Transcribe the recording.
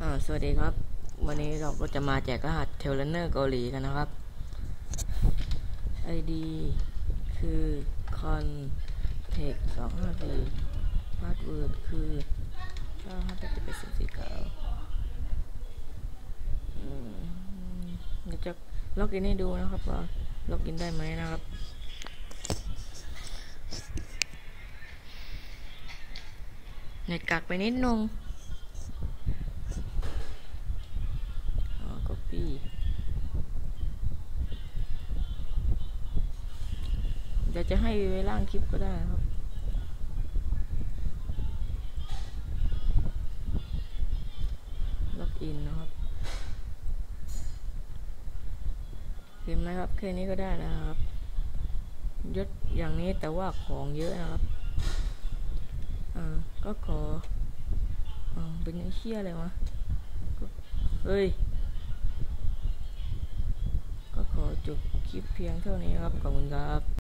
สวัสดีครับ วันนี้เราก็จะมาแจกรหัสเทเลเนอร์เกาหลีกันนะครับ ID คือ con tech สองห้าสี่พาสเวิร์ดคือเก้าห้าแปดเจ็ดสิบสี่ขาวเดี๋ยวจะล็อกอินให้ดูนะครับว่าล็อกอินได้ไหมนะครับเน็ตกักไปนิดนึง อ๋ เดี๋ยวจะให้ไว้ล่างคลิปก็ได้ครับล็อกอินนะครับเห็นไหมครับแค่นี้ก็ได้แล้วครับยศอย่างนี้แต่ว่าของเยอะนะครับอ่าก็ขออเป็นเชี่ยอะไรวะเฮ้ย ก็ขอ จบคลิปเพียงเท่านี้ครับ ขอบคุณครับ